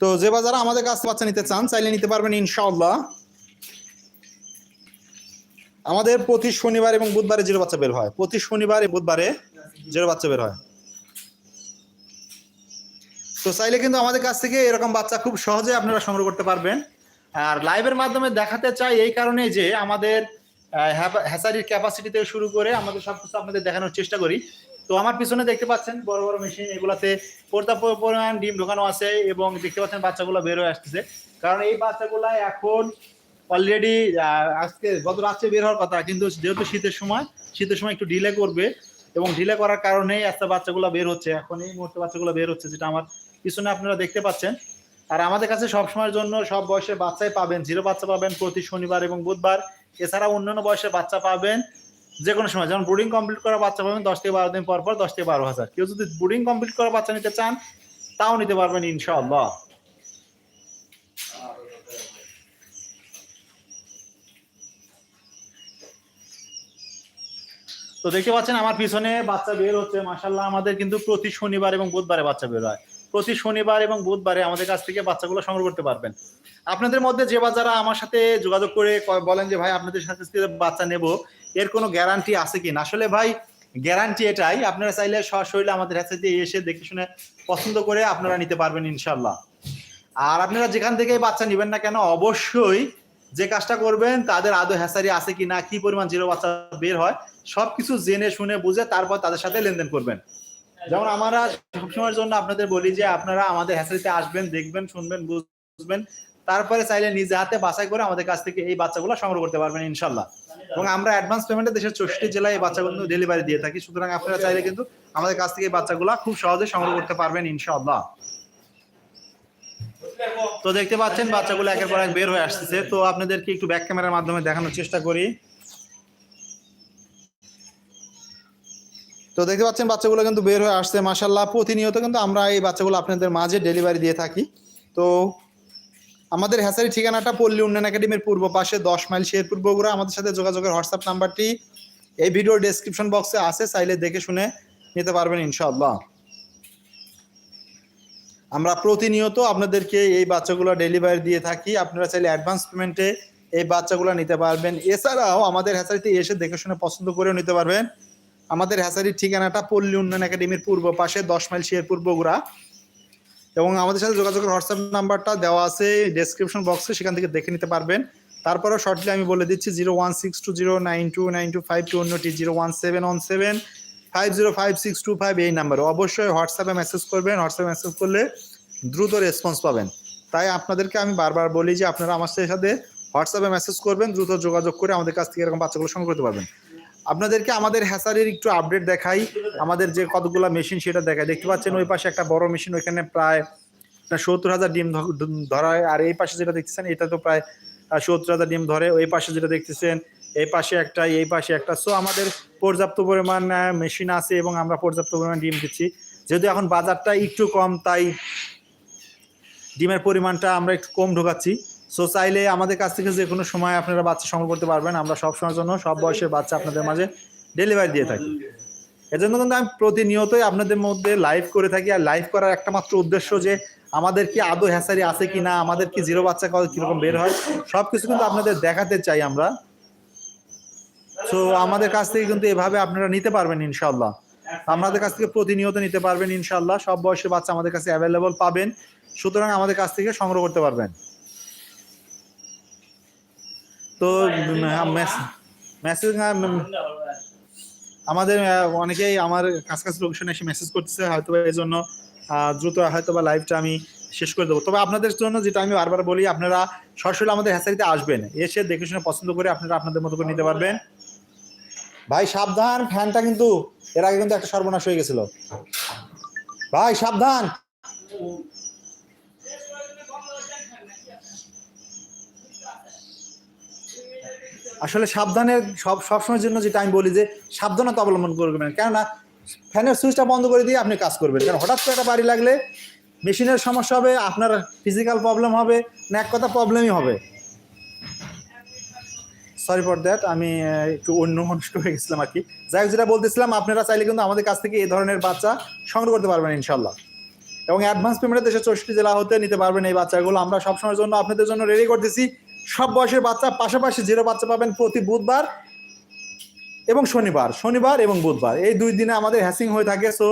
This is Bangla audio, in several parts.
তো যে বা যারা আমাদের কাছ থেকে বাচ্চা নিতে চান, চাইলে নিতে পারবেন ইনশাআল্লাহ। আমাদের প্রতি শনিবার এবং বুধবারে জিরো বাচ্চা বের হয়। প্রতি শনিবার এবং বুধবারে জিরো বাচ্চা বের হয়। তো চাইলে কিন্তু আমাদের কাছ থেকে এরকম বাচ্চা খুব সহজে আপনারা সংগ্রহ করতে পারবেন। আর লাইভের মাধ্যমে দেখাতে চাই এই কারণে যে আমাদের হ্যাচারির ক্যাপাসিটি থেকে শুরু করে আমাদের সব কিছু আপনাদের দেখানোর চেষ্টা করি। তো আমার পিছনে দেখতে পাচ্ছেন বড় বড় মেশিন এগুলাতে পর্যাপ্ত পরিমাণ ডিম ঢোকানো আছে এবং দেখতে পাচ্ছেন বাচ্চাগুলো বের হয়ে আসতেছে। কারণ এই বাচ্চাগুলা এখন অলরেডি আজকে গত রাত্রে বের হওয়ার কথা, কিন্তু যেহেতু শীতের সময় শীতের সময় একটু ডিলে করবে এবং ডিলে করার কারণেই আজকে বাচ্চাগুলো বের হচ্ছে। এখন এই মুহূর্তে বাচ্চাগুলো বের হচ্ছে, যেটা আমার পিছনে আপনারা দেখতে পাচ্ছেন। আর আমাদের কাছে সব সময়ের জন্য সব বয়সের বাচ্চাই পাবেন, জিরো বাচ্চা পাবেন প্রতি শনিবার এবং বুধবার। এছাড়া অন্যান্য বয়সের বাচ্চা পাবেন যে কোনো সময়, যেমন ব্রুডিং কমপ্লিট করা বাচ্চা পাবেন দশ থেকে বারো দিন পর পর দশ থেকে বারো হাজার। কেউ যদি ব্রুডিং কমপ্লিট করা বাচ্চা নিতে চান, তাও নিতে পারবেন ইনশাআল্লাহ। তো দেখতে পাচ্ছেন আমার পিছনে বাচ্চা বের হচ্ছে মাসাল্লাহ আমাদের কিন্তু প্রতি শনিবার এবং বুধবারে বাচ্চা বের হয়। প্রতি শনিবার এবং বুধবারে আমাদের কাছ থেকে বাচ্চাগুলো সংগ্রহ করতে পারবেন। আপনাদের মধ্যে যে বা যারা আমার সাথে যোগাযোগ করে বলেন যে, ভাই, আপনাদের সাথে বাচ্চা নেব। এর কোনো গ্যারান্টি আছে কি না আসলে ভাই গ্যারান্টি এটাই, আপনারা চাইলে সরাসরি আমাদের কাছে এসে দেখে শুনে পছন্দ করে আপনারা নিতে পারবেন ইনশাল্লাহ আর আপনারা যেখান থেকে বাচ্চা নেবেন না কেন, অবশ্যই যে কাজটা করবেন, তাদের আদৌ হ্যাসারি আছে কি না কি পরিমাণ জিরো বাচ্চা বের হয়, সবকিছু জেনে শুনে বুঝে তারপর তাদের সাথে লেনদেন করবেন। যেমন আমরা সবসময়ের জন্য আপনাদের বলি যে, আপনারা আমাদের হ্যাসারিতে আসবেন, দেখবেন, শুনবেন, বুঝবেন, তারপরে চাইলে নিজে হাতে বাছাই করে আমাদের কাছ থেকে এই বাচ্চাগুলো সংগ্রহ করতে পারবেন ইনশাল্লাহ এবং আমরা অ্যাডভান্স পেমেন্টে দেশের চৌষট্টি জেলায় এই বাচ্চাগুলো ডেলিভারি দিয়ে থাকি। সুতরাং আপনারা চাইলে কিন্তু আমাদের কাছ থেকে এই বাচ্চাগুলো খুব সহজে সংগ্রহ করতে পারবেন ইনশাআল্লাহ। তো দেখতে পাচ্ছেন বাচ্চাগুলো একের পর এক বের হয়ে আসতেছে। তো আপনাদেরকে একটু ব্যাক ক্যামেরার মাধ্যমে দেখানোর চেষ্টা করি। তো দেখতে পাচ্ছেন বাচ্চাগুলো কিন্তু বের হয়ে আসছে মাসাল্লাহ প্রতিনিয়ত কিন্তু আমরা এই বাচ্চাগুলো আপনাদের মাঝে ডেলিভারি দিয়ে থাকি। তো আমাদের হ্যাসারি ঠিকানাটা পল্লী উন্নয়ন একাডেমির পূর্ব পাশে, দশ মাইল শেরপুর বগুড়া। আমাদের সাথে যোগাযোগের হোয়াটসঅ্যাপ নাম্বারটি এই ভিডিওর ডেসক্রিপশন বক্সে আছে, চাইলে দেখে শুনে নিতে পারবেন ইনশাআল্লাহ। আমরা প্রতিনিয়ত আপনাদেরকে এই বাচ্চাগুলো ডেলিভারি দিয়ে থাকি। আপনারা চাইলে অ্যাডভান্স পেমেন্টে এই বাচ্চাগুলো নিতে পারবেন। এছাড়াও আমাদের হ্যাচারিতে এসে দেখে শুনে পছন্দ করেও নিতে পারবেন। আমাদের হ্যাচারির ঠিকানাটা পল্লী উন্নয়ন একাডেমির পূর্ব পাশে, দশ মাইল শেরপুর বগুড়া। এবং আমাদের সাথে যোগাযোগের হোয়াটসঅ্যাপ নাম্বারটা দেওয়া আছে ডেসক্রিপশন বক্সে সেখান থেকে দেখে নিতে পারবেন। তারপরেও শর্টলি আমি বলে দিচ্ছি zero one six two zero nine two nine two five two অন্যটি zero one seven one seven five zero five six two five এই নাম্বারে। অবশ্যই হোয়াটসঅ্যাপে মেসেজ করবেন, হোয়াটসঅ্যাপে মেসেজ করলে দ্রুত রেসপন্স পাবেন। তাই আপনাদেরকে আমি বারবার বলি যে আপনারা আমার সাথে হোয়াটসঅ্যাপে মেসেজ করবেন, দ্রুত যোগাযোগ করে আমাদের কাছ থেকে এরকম বাচ্চাগুলো সংগ্রহ করতে পারবেন। আপনাদেরকে আমাদের হ্যাসারির একটু আপডেট দেখাই। আমাদের যে কতগুলো মেশিন সেটা দেখাই। দেখতে পাচ্ছেন ওই পাশে একটা বড় মেশিন ওইখানে প্রায় সত্তর হাজার ডিম ধরায়। আর এই পাশে যেটা দেখতেছেন, এটা তো প্রায় সত্তর হাজার ডিম ধরে। ওই পাশে যেটা দেখতেছেন, এই পাশে একটা, এই পাশে একটা। সো আমাদের পর্যাপ্ত পরিমাণ মেশিন আছে এবং আমরা পর্যাপ্ত পরিমাণ ডিম দিচ্ছি। যেহেতু এখন বাজারটা একটু কম, তাই ডিমের পরিমাণটা আমরা একটু কম ঢোকাচ্ছি। সো চাইলে আমাদের কাছ থেকে যে কোনো সময় আপনারা বাচ্চা সংগ্রহ করতে পারবেন। আমরা সব সময়ের জন্য সব বয়সের বাচ্চা আপনাদের মাঝে ডেলিভারি দিয়ে থাকি। এজন্য কিন্তু আমি প্রতিনিয়তই আপনাদের মধ্যে লাইভ করে থাকি। আর লাইভ করার একটা মাত্র উদ্দেশ্য যে, আমাদের কি আদৌ হ্যাসারি আছে কি না আমাদের কি জিরো বাচ্চা কীরকম বের হয় সব কিছু কিন্তু আপনাদের দেখাতে চাই আমরা। সো আমাদের কাছ থেকে কিন্তু এভাবে আপনারা নিতে পারবেন ইনশাল্লাহ আমাদের কাছ থেকে প্রতিনিয়ত নিতে পারবেন ইনশাল্লাহ সব বয়সের বাচ্চা আমাদের কাছে অ্যাভেলেবল পাবেন। সুতরাং আমাদের কাছ থেকে সংগ্রহ করতে পারবেন। তো মেসেজ আমাদের অনেকেই আমার কাছাকাছি লোকেশনে এসে মেসেজ করতেছে হয়তো এই জন্য দ্রুত হয়তো বা লাইভটা আমি শেষ করে দেবো। তবে আপনাদের জন্য যেটা আমি বারবার বলি, আপনারা সরাসরি আমাদের হ্যাসারিতে আসবেন। এসে দেখে শুনে পছন্দ করে আপনারা আপনাদের মতো করে নিতে পারবেন। ভাই, সাবধান ফ্যানটা কিন্তু, এর আগে কিন্তু একটা সর্বনাশ হয়ে গেছিল। ভাই, সাবধান! আসলে সাবধানের সব সবসময়ের জন্য যেটা আমি বলি যে সাবধানতা অবলম্বন করবেন কেননা ফ্যানের সুইচটা বন্ধ করে দিয়ে আপনি কাজ করবেন। কারণ হঠাৎ করে একটা বাড়ি লাগলে মেশিনের সমস্যা হবে, আপনার ফিজিক্যাল প্রবলেম হবে, না এক কথা প্রবলেমই হবে। সরি ফর দ্যাট আমি একটু অন্য মনস্ক হয়ে গেছিলাম আর কি। যাই হোক, যেটা বলতেছিলাম, আপনারা চাইলে কিন্তু আমাদের কাছ থেকে এই ধরনের বাচ্চা সংগ্রহ করতে পারবেন ইনশাল্লাহ এবং অ্যাডভান্স পেমেন্টে দেশের চৌষট্টি জেলা হতে নিতে পারবেন এই বাচ্চাগুলো। আমরা সবসময়ের জন্য আপনাদের জন্য রেডি করতেছি। সব বয়সের বাচ্চা, পাশাপাশি জিরো বাচ্চা পাবেন প্রতি বুধবার এবং শনিবার শনিবার এবং বুধবার। এই দুই দিনে আমাদের হ্যাসিং হয়ে থাকে সো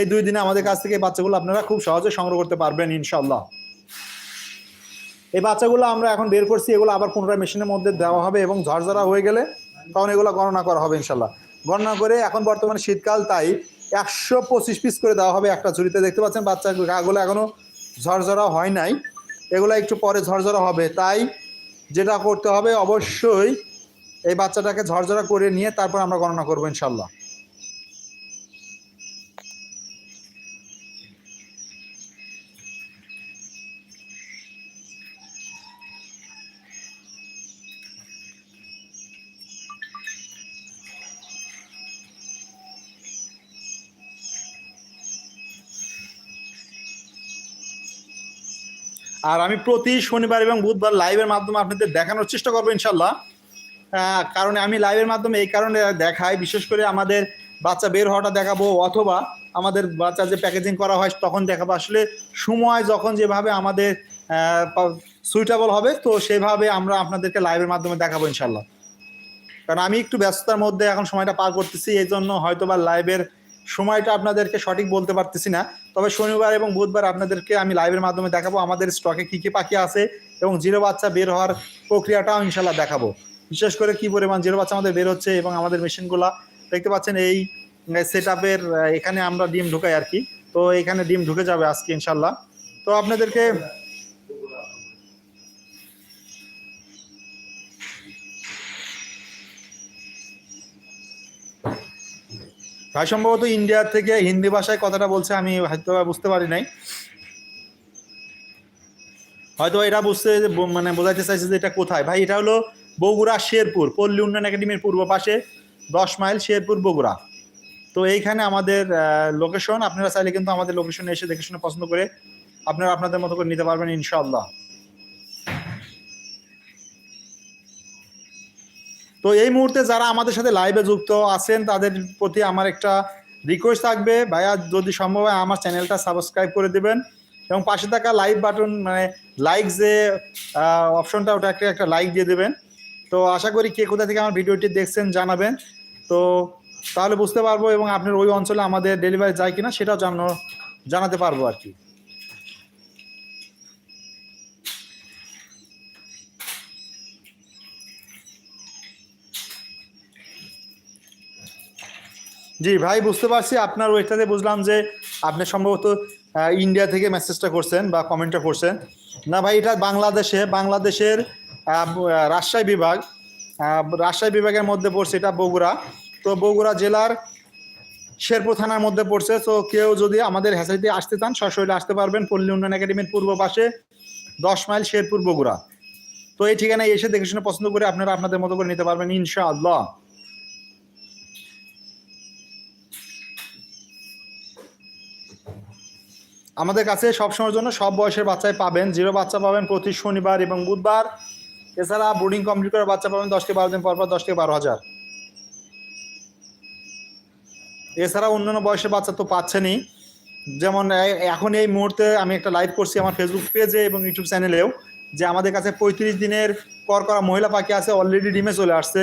এই দুই দিনে আমাদের কাছ থেকে বাচ্চাগুলো আপনারা খুব সহজে সংগ্রহ করতে পারবেন ইনশাল্লাহ এই বাচ্চাগুলো আমরা এখন বের করছি, এগুলো আবার পুনরায় মেশিনের মধ্যে দেওয়া হবে এবং ঝরঝরা হয়ে গেলে তখন এগুলো গণনা করা হবে ইনশাল্লাহ গণনা করে এখন বর্তমানে শীতকাল, তাই একশো পঁচিশ পিস করে দেওয়া হবে একটা ঝুড়িতে। দেখতে পাচ্ছেন বাচ্চা গাগুলো এখনও ঝরঝরা হয় নাই। এগুলো একটু পরে ঝরঝরা হবে, তাই যেটা করতে হবে অবশ্যই এই বাচ্চাটাকে ঝরঝরা করে নিয়ে তারপর আমরা গণনা করব ইনশাল্লাহ আর আমি প্রতি শনিবার এবং বুধবার লাইভের মাধ্যমে আপনাদের দেখানোর চেষ্টা করব ইনশাল্লাহ। কারণ আমি লাইভের মাধ্যমে এই কারণে দেখাই, বিশেষ করে আমাদের বাচ্চা বের হওয়াটা দেখাবো অথবা আমাদের বাচ্চা যে প্যাকেজিং করা হয় তখন দেখাবো। আসলে সময় যখন যেভাবে আমাদের সুইটেবল হবে, তো সেভাবে আমরা আপনাদেরকে লাইভের মাধ্যমে দেখাবো ইনশাল্লাহ। কারণ আমি একটু ব্যস্ততার মধ্যে এখন সময়টা পার করতেছি, এই জন্য হয়তো বা লাইভের সময়টা আপনাদেরকে সঠিক বলতে পারতেছি না। তবে শনিবার এবং বুধবার আপনাদেরকে আমি লাইভের মাধ্যমে দেখাবো আমাদের স্টকে কী কী পাখি আছে এবং জিরো বাচ্চা বের হওয়ার প্রক্রিয়াটাও ইনশাল্লাহ দেখাবো। বিশেষ করে কি পরিমাণ জিরো বাচ্চা আমাদের বের হচ্ছে এবং আমাদের মেশিনগুলা দেখতে পাচ্ছেন এই সেট এখানে আমরা ডিম ঢুকাই আর কি। তো এখানে ডিম ঢুকে যাবে আজকে ইনশাল্লাহ তো আপনাদেরকে ভাই সম্ভবত ইন্ডিয়া থেকে হিন্দি ভাষায় কথাটা বলছে, আমি হয়তো বুঝতে পারি নাই। হয়তো এটা বুঝতে মানে বোঝাইতে চাইছে যে এটা কোথায়। ভাই, এটা হলো বগুড়া শেরপুর, পল্লী উন্নয়ন একাডেমির পূর্ব পাশে, দশ মাইল শেরপুর বগুড়া। তো এইখানে আমাদের লোকেশন আপনারা চাইলে কিন্তু আমাদের লোকেশনে এসে দেখে শুনে পছন্দ করে আপনারা আপনাদের মতো করে নিতে পারবেন ইনশাআল্লাহ। তো এই মুহূর্তে যারা আমাদের সাথে লাইভে যুক্ত আছেন, তাদের প্রতি আমার একটা রিকোয়েস্ট থাকবে। ভাইয়া, যদি সম্ভব হয় আমার চ্যানেলটা সাবস্ক্রাইব করে দেবেন এবং পাশে থাকা লাইভ বাটন মানে লাইক যে অপশনটা ওটা একটা একটা লাইক দিয়ে দেবেন। তো আশা করি কে কোথা থেকে আমার ভিডিওটি দেখছেন জানাবেন। তো তাহলে বুঝতে পারব এবং আপনার ওই অঞ্চলে আমাদের ডেলিভারি যায় কিনা সেটাও জানানো জানাতে পারব আর কি। জি, ভাই, বুঝতে পারছি। আপনার ওইটাতে বুঝলাম যে আপনি সম্ভবত ইন্ডিয়া থেকে মেসেজটা করছেন বা কমেন্টটা করছেন। না ভাই, এটা বাংলাদেশে, বাংলাদেশের রাজশাহী বিভাগ রাজশাহী বিভাগের মধ্যে পড়ছে এটা বগুড়া। তো বগুড়া জেলার শেরপুর থানার মধ্যে পড়ছে। তো কেউ যদি আমাদের হ্যাসাইতে আসতে চান, সশরীরে আসতে পারবেন পল্লী উন্নয়ন একাডেমির পূর্ব পাশে দশ মাইল শেরপুর বগুড়া। তো এই ঠিকানায় এসে দেখে শুনে পছন্দ করে আপনারা আপনাদের মতো করে নিতে পারবেন, ইনশাআল্লাহ। আমাদের কাছে সবসময়ের জন্য সব বয়সের বাচ্চাই পাবেন। জিরো বাচ্চা পাবেন প্রতি শনিবার এবং বুধবার। এছাড়া বোর্ডিং কমপ্লিট করা বাচ্চা পাবেন দশ থেকে বারো দিন পর পর দশ থেকে বারো হাজার। এছাড়া অন্যান্য বয়সের বাচ্চা তো পাচ্ছেনই। যেমন এখন এই মুহূর্তে আমি একটা লাইভ করছি আমার ফেসবুক পেজে এবং ইউটিউব চ্যানেলেও যে আমাদের কাছে পঁয়ত্রিশ দিনের কর করা মহিলা পাখি আছে অলরেডি ডিমে চলে আসছে।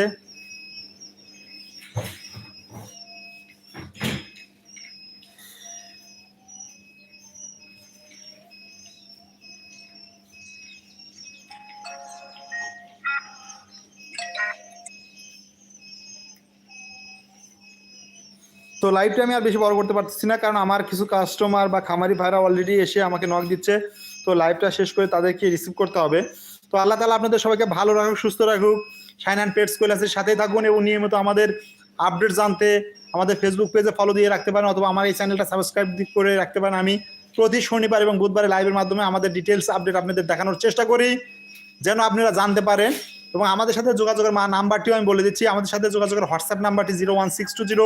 তো লাইভটা আমি আর বেশি বড় করতে পারতেছি না, কারণ আমার কিছু কাস্টমার বা খামারি ভাইরা অলরেডি এসে আমাকে নক দিচ্ছে। তো লাইভটা শেষ করে তাদেরকে রিসিভ করতে হবে। তো আল্লাহ তালা আপনাদের সবাইকে ভালো রাখুক, সুস্থ রাখুক। শাইন অ্যান্ড পেটস কৈলাসের সাথেই থাকুন এবং নিয়মিত আমাদের আপডেট জানতে আমাদের ফেসবুক পেজে ফলো দিয়ে রাখতে পারেন অথবা আমার এই চ্যানেলটা সাবস্ক্রাইব করে রাখতে পারেন। আমি প্রতি শনিবার এবং বুধবারে লাইভের মাধ্যমে আমাদের ডিটেলস আপডেট আপনাদের দেখানোর চেষ্টা করি, যেন আপনারা জানতে পারেন। এবং আমাদের সাথে যোগাযোগের নাম্বারটিও আমি বলে দিচ্ছি। আমাদের সাথে যোগাযোগের হোয়াটসঅ্যাপ নাম্বারটি zero one six two zero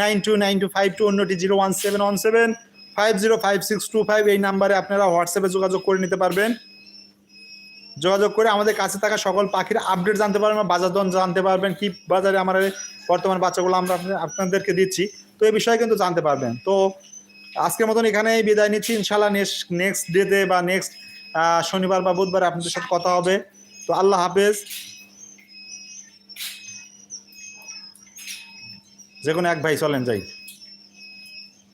nine two nine two five two অন্যটি zero one seven one seven five zero five six two five এই নাম্বারে আপনারা হোয়াটসঅ্যাপে যোগাযোগ করে নিতে পারবেন। যোগাযোগ করে আমাদের কাছে থাকা সকল পাখির আপডেট জানতে পারবেন বা বাজার দর জানতে পারবেন, কি বাজারে আমার বর্তমান বাচ্চাগুলো আমরা আপনাদেরকে দিচ্ছি, তো এই বিষয়ে কিন্তু জানতে পারবেন। তো আজকের মতন এখানেই বিদায় নিচ্ছি ইনশাল্লাহ নেক্সট নেক্সট ডেতে বা নেক্সট শনিবার বা বুধবার আপনাদের সাথে কথা হবে। তো আল্লাহ হাফেজ। যে কোনো এক ভাই চলেন যাই।